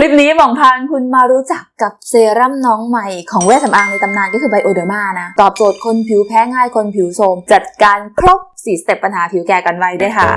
คลิปนี้หมองพานคุณมารู้จักกับเซรั่มน้องใหม่ของเวชสำอางในตำนานก็คือไบโอเดอร์มานะ ตอบโจทย์คนผิวแพ้ง่ายคนผิวโทรมจัดการครบ4สเต็ปปัญหาผิวแก่กันไวด้วยค่ะ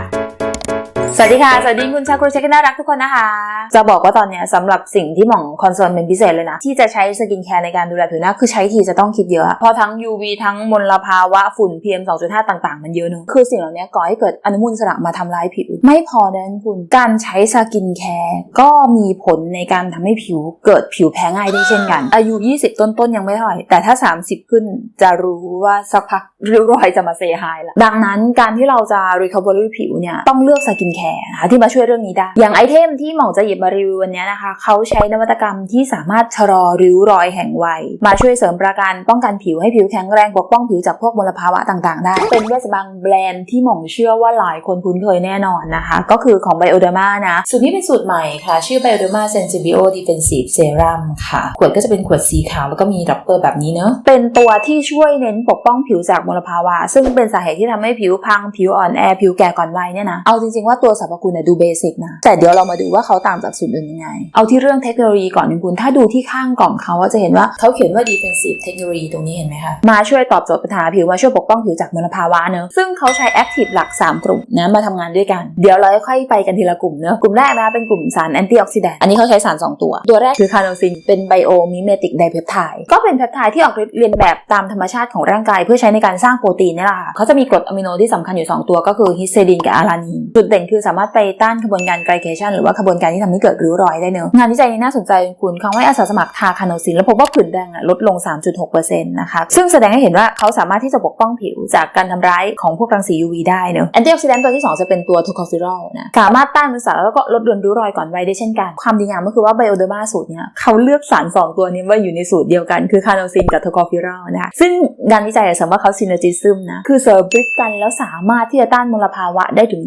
สวัสดีค่ะ สวัสดีคุณชาวครูเช็คน่ารักทุกคนนะคะ จะบอกว่าตอนเนี้ยสำหรับสิ่งที่หม่องคอนเซิร์นเป็นพิเศษเลยนะ ที่จะใช้สกินแคร์ในการดูแลผิวหน้าคือใช้ทีจะต้องคิดเยอะ เพราะทั้ง UV ทั้งมลภาวะฝุ่น PM 2.5 ต่างๆ มันเยอะเนอะคือสิ่งเหล่านี้ก่อให้เกิดอนุมูลอิสระมาทำร้ายผิว ไม่พอนั้นคุณ การใช้สกินแคร์ก็มีผลในการทำให้ผิวเกิดผิวแพ้ง่ายได้เช่นกัน อายุ 20 ต้นๆยังไม่เท่าไหร่แต่ถ้า 30 ขึ้นจะรู้ว่าสักพักริ้วรอยจะมาเซฮายละดังนั้นการที่เราจะ recovery ผิวเนี่ยต้องเลือกสกินแคร์นะคะที่มาช่วยเรื่องนี้ได้ อย่างไอเทมที่หม่องจะหยิบมารีวิววันนี้นะคะ เขาใช้นวัตกรรมที่สามารถชะลอริ้วรอยแห่งวัย มาช่วยเสริมประกันป้องกันผิวให้ผิวแข็งแรงปกป้องผิวจากพวกมลภาวะต่างๆ ได้ เป็นเวชบังแบรนด์ที่หม่องเชื่อว่าหลายคนคุ้นเคยแน่นอนนะคะ ก็คือของ Bioderma นะสูตรนี้เป็นสูตรใหม่ค่ะ ชื่อ Bioderma Sensibio Defensive Serum ค่ะขวดก็จะเป็นขวดสีขาวแล้วก็มีรับเปอร์แบบนี้เนอะเป็นตัวที่ช่วยเน้นปกป้องผิวจากมลภาวะ ซึ่งเป็นสาเหตุที่ทำให้ผิวพังผิวอ่อนแอผิวแก่ก่อนวัยเนี่ยนะเอาจริงๆว่าตัวสรรพคุณดูเบสิกนะ แต่เดี๋ยวเรามาดูว่าเขาต่างจากสูตรอื่นยังไง เอาที่เรื่องเทคโนโลยีก่อนนึงคุณ ถ้าดูที่ข้างกล่องเขาจะเห็นว่าเขาเขียนว่า Defensive Technology ตรงนี้เห็นไหมคะ มาช่วยตอบโจทย์ปัญหาผิวมาช่วยปกป้องผิวจากมลภาวะเนอะซึ่งเขาใช้แอคทีฟหลัก 3 กลุ่มนะมาทำงานด้วยกัน เดี๋ยวเราค่อยๆไปกันทีละกลุ่มเนอะกลุ่มแรกนะเป็นกลุ่มสารแอนตี้ออกซิแดนต์อันนี้เขาใช้สาร 2 ตัว ตัวแรกคือคาร์โนซินเป็นไบโอมิเมติกไดเพปไทด์ก็เป็นเพปไทด์ที่ออกฤทธิ์เรียนแบบตามธรรมชาติของร่างกาย เพื่อใช้ในการสร้างโปรตีนนี่แหละค่ะเขาจะมีกรดอะมิโนที่สำคัญอยู่ 2 ตัวก็คือฮิสเตดินกับอารานีนจุดเด่นคือสามารถไปต้านกระบวนการไกลเคชันหรือว่าขบวนการที่ทำให้เกิดริ้วรอยได้เนอะงานวิจัยนี้น่าสนใจคุณเขาให้อาสาสมัครทาคาโนซินแล้วพบว่าผื่นแดงอะลดลง 3.6%นะคะซึ่งแสดงให้เห็นว่าเขาสามารถที่จะปกป้องผิวจากการทำร้ายของพวกรังสี UV ได้เนอะแอนตี้ออกซิแดนต์ตัวที่ 2 จะเป็นตัวโทคอฟิรอลนะสามารถต้านอนุมูลอิสรแล้วก็ลดรวนริ้วรอยก่อนวัยได้เช่นกัน ความดีงามก็คือว่าไบโอเดอร์มาสูตรเนี้ยเขาเลือกสาร 2 ตัวนี้มาอยู่ในสูตรเดียวกันคือคาโนซินกับโทคอฟิรอลนะคะซึ่งงานวิจัยสริมว่าเขาซินเนอร์จิซึมนะคือเสริมฤทธิ์กันแล้วสามารถที่จะต้านมลภาวะได้ถึง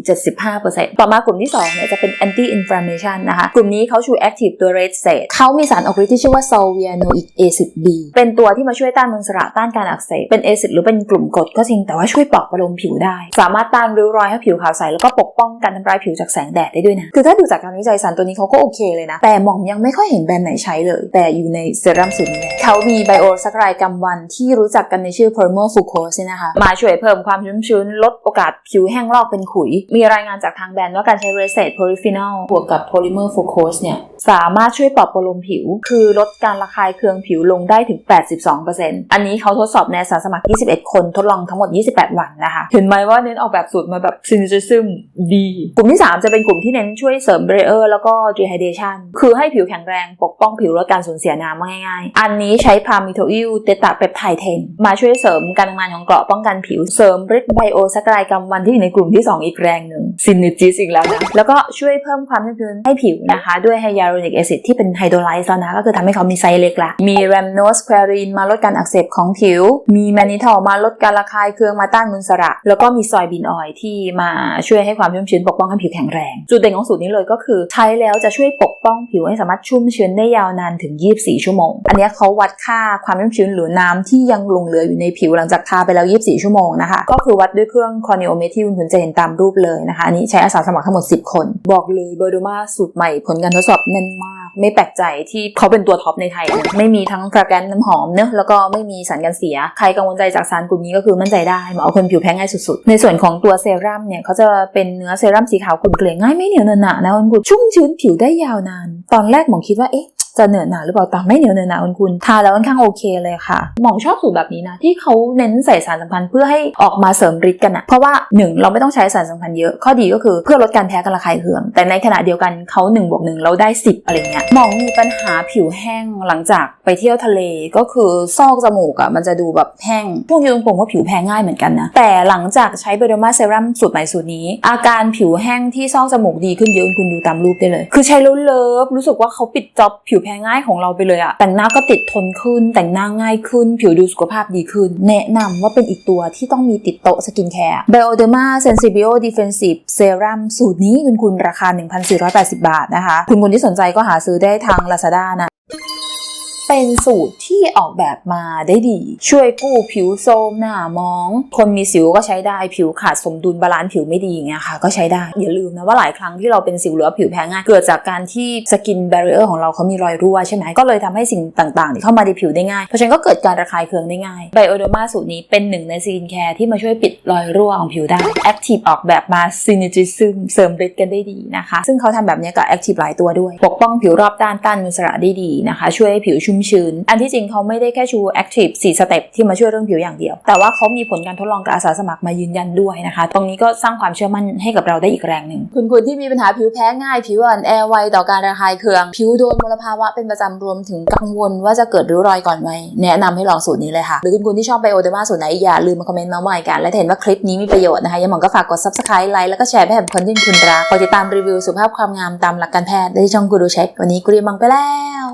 75%ต่อมากลุ่มที่2เนี่ยจะเป็น anti inflammation นะคะกลุ่มนี้เขาชู active ตัว red s a t เขามีสารออกฤทธิ์ที่ชื่อว่า solvianoic acid B เป็นตัวที่มาช่วยต้านมลอิสระต้านการอักเสบเป็น acid หรือเป็นกลุ่มกรดก็จริงแต่ว่าช่วยปลอบประโลมผิวได้ สามารถต้านริ้วรอยให้ผิวขาวใสแล้วก็ปกป้องการทำลายผิวจากแสงแดดได้ด้วยนะคือถ้าดูจากการวิจัยสารตัวนี้เขาก็โอเคเลยนะแต่หมองยังไม่ค่อยเห็นแบรนด์ไหนใช้เลย แต่อยู่ในเซรั่มสูตรนี้แหละเขามีไบโอสักรายกำวันที่รู้จักกันในชื่อ p e r m o f u c o s e นะคะมาช่วยเพิ่มความชุ่มชื้นลดโอกาสผิวแห้งลอกเป็นขุย มีรายงานจากทางแบรนด์ว่าการใช้เรเซตโพลิฟีนอลบวกกับ Polymer Focus เนี่ยสามารถช่วยปลอบประโลมผิว คือลดการระคายเคืองผิวลงได้ถึง 82%อันนี้เขาทดสอบในอาสาสมัคร 21 คนทดลองทั้งหมด 28 วันนะคะ เห็นไหมว่าเน้นออกแบบสูตรมาแบบซินิซึมดี กลุ่มที่ 3 จะเป็นกลุ่มที่เน้นช่วยเสริมเบรเออร์แล้วก็ dehydration คือให้ผิวแข็งแรงปกป้องผิวลดการสูญเสียน้ำง่ายๆ อันนี้ใช้พามิโทอิลเตตาเปปไทเทนมาช่วยเสริมการทำงานของเกราะป้องกันผิวเสริมฤทธิ์ไบโอสักายกำวันที่อยู่ในกลุ่มที่ 2 อีกแรงหนึ่งซินิจิสอีกแล้วนะ แล้วก็ช่วยเพิ่มความชุ่มชื้นให้ผิวนะคะ ด้วยไฮยาลูริกแอซิดที่เป็นไฮโดรไลซ์แล้วนะ ก็คือทำให้เขามีไซส์เล็กละ มีแรมโนสควรีนมาลดการอักเสบของผิว มีแมนิทอลมาลดการระคายเคืองมาต้านมุนสระ แล้วก็มีซอยบินออยที่มาช่วยให้ความชุ่มชื้นปกป้องให้ผิวแข็งแรง จุดเด่นของสูตรนี้เลยก็คือ ใช้แล้วจะช่วยปกป้องผิวให้สามารถชุ่มชื้นได้ยาวนานถึง 24 ชั่วโมง อันนี้เขาวัดค่าความชุ่มชื้นหรือน้ำที่ยังหลงเหลืออยู่ในผิวหลังจากทาไปแล้ว 24 ชั่วโมงนะคะ ก็คือวัดด้วยเครื่องคอนิโอเมตรที่คุณจะเห็นตามรูปเลยนะคะอันนี้ใช้อาสาสมัครทั้งหมด 10 คน บอกเลยเบอร์ดูมาสูตรใหม่ผลการทดสอบแน่นมาก ไม่แปลกใจที่เขาเป็นตัวท็อปในไทยนะไม่มีทั้งกระแกนน้ำหอมเนอะแล้วก็ไม่มีสารกันเสีย ใครกังวลใจจากสารกลุ่มนี้ก็คือมั่นใจได้เหมาะกับคนผิวแพ้ง่ายสุดๆ ในส่วนของตัวเซรั่มเนี่ยเขาจะเป็นเนื้อเซรั่มสีขาวขุ่นเกลี่ยง่ายไม่เหนียวเนอะหนะนะคุณชุ่มชื้นผิวได้ยาวนาน ตอนแรกหมองคิดว่าเอ๊ะ จะเหนอะหนาหรือเปล่าแต่ไม่เหนียวเหนอะหนาคุณคุณทาแล้วค่อนข้างโอเคเลยค่ะ หมองชอบสูตรแบบนี้นะ ที่เขาเน้นใส่สารสัมพันธ์เพื่อให้ออกมาเสริมฤทธิ์กันอะเพราะว่าหนึ่งเราไม่ต้องใช้สารสัมพันธ์เยอะ ข้อดีก็คือเพื่อลดการแพ้การระคายเคือง แต่ในขณะเดียวกันเขา1นบวกหเราได้ 10 อะไรเงี้ยหมองมีปัญหาผิวแห้งหลังจากไปเที่ยวทะเลก็คือซอกจมูกอะมันจะดูแบบแห้งพวกนี้ตรงๆว่าผิวแพ้ง่ายเหมือนกันนะแต่หลังจากใช้เบอร์มาเซรั่มสูตรใหม่สูตรนี้ อาการผิวแห้งที่ซอกจมูกดีขึ้นเยอะคุณดูตามรูปได้เลย คือใช้แล้วเลิฟรู้สึกว่าเขาปิดจ็อบผิวแพ้ง่ายของเราไปเลยอะแต่งหน้าก็ติดทนขึ้น แต่งหน้าง่ายขึ้น ผิวดูสุขภาพดีขึ้น แนะนำว่าเป็นอีกตัวที่ต้องมีติดโต๊ะสกินแคร์ Bioderma Sensibio Defensive Serum สูตรนี้คุณคุณราคา 1,480 บาทนะคะ คุณคนที่สนใจก็หาซื้อได้ทาง Lazada นะ เป็นสูตรที่ออกแบบมาได้ดี ช่วยกู้ผิวโทรมหน้ามอง คนมีสิวก็ใช้ได้ผิวขาดสมดุลบาลานซ์ผิวไม่ดีอย่างเงี้ยค่ะก็ใช้ได้ อย่าลืมนะว่าหลายครั้งที่เราเป็นสิวหรือว่าผิวแพ้ง่ายเกิดจากการที่สกิน b บร i อร์ของเราเขามีรอยรั่วใช่ไหมก็เลยทำให้สิ่งต่างๆ ที่เข้ามาในผิวได้ง่าย เพราะฉะนั้นก็เกิดการระคายเคืองได้ง่ายไบโอเดอร์มาสูตรนี้เป็นหนึ่งในสกินแคร์ที่มาช่วยปิดรอยรั่วของผิวได้แอคทีฟออกแบบมาซินิจิซึมเสริมฤทธิ์กันได้ดีนะคะ ซึ่งเขาทำแบบนี้กับแอคทีฟหลายตัวด้วย ปกป้องผิวรอบด้านต้านมลสระได้ดีนะคะ ช่วยให้ผิวชุ่มชื้นอันที่จริงเขาไม่ได้แค่ชูแอคทีฟสี่สเต็ปที่มาช่วยเรื่องผิวอย่างเดียว แต่ว่าเขามีผลการทดลองกับอาสาสมัครมายืนยันด้วยนะคะ ตรงนี้ก็สร้างความเชื่อมั่นให้กับเราได้อีกแรงหนึ่งคุณคุณที่มีปัญหาผิวแพ้ง่ายผิวอ่อนแอไวต่อการระคายเคือง ผิวโดนมลภาวะเป็นประจำรวมถึงกังวลว่าจะเกิดริ้วรอยก่อนวัยแนะนำให้ลองสูตรนี้เลยค่ะ หรือคุณคุณที่ชอบไบโอเดมาสูตรไหนอย่าลืมมาคอมเมนต์มาใหม่กันและเห็นว่าคลิปนี้มีประโยชน์นะคะยังมองก็ฝากกด subscribe ไลค์แล้วก็แชร์ไปให้กับคนที่คุณรักคอยติดตามรีวิวสุขภาพความงามตามหลักการแพทย์ได้ที่ช่องกูดูเช็ควันนี้กูรียนมังไปแล้ว